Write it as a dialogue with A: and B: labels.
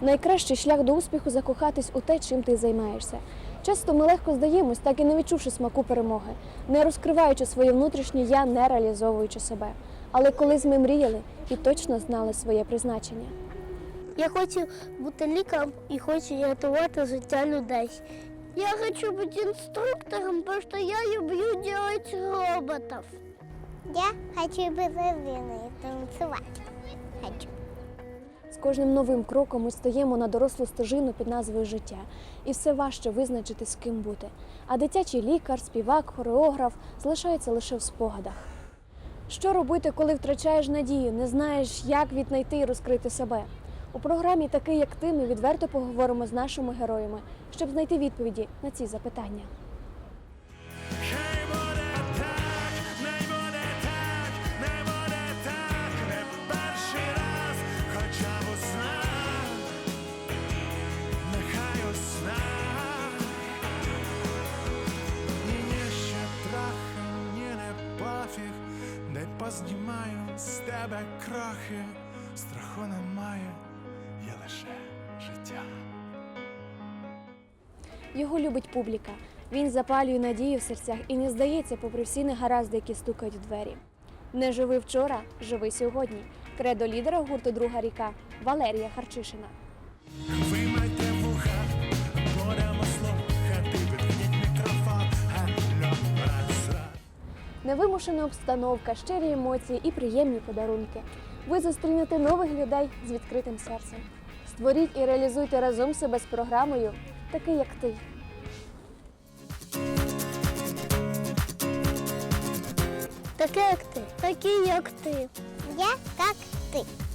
A: Найкращий шлях до успіху закохатись у те, чим ти займаєшся. Часто ми легко здаємось, так і не відчувши смаку перемоги, не розкриваючи своє внутрішнє я, не реалізовуючи себе. Але колись ми мріяли і точно знали своє призначення.
B: Я хочу бути лікарем і хочу рятувати життя людей. Я хочу бути інструктором, тому що я люблю робити роботів.
C: Я хочу быть балериной и танцевать. Хочу.
A: Кожним новим кроком ми стаємо на дорослу стежину під назвою життя, і все важче визначити, з ким бути. А дитячий лікар, співак, хореограф залишається лише в спогадах. Що робити, коли втрачаєш надію, не знаєш, як віднайти і розкрити себе? У програмі Такий як ти ми відверто поговоримо з нашими героями, щоб знайти відповіді на ці запитання.
D: Пофіг, не познімаю з тебе крохи, страху немає, є лише життя.
A: Його любить публіка. Він запалює надію в серцях і не здається, попри всі негаразди, які стукають в двері. Не живи вчора, живи сьогодні. Кредо лідера гурту Друга ріка Валерія Харчишина. Невимушена обстановка, щирі емоції і приємні подарунки. Ви зустрінете нових людей з відкритим серцем. Створіть і реалізуйте разом себе з програмою, такий як ти.
B: Таке як ти, такий як ти.
C: Я так ты.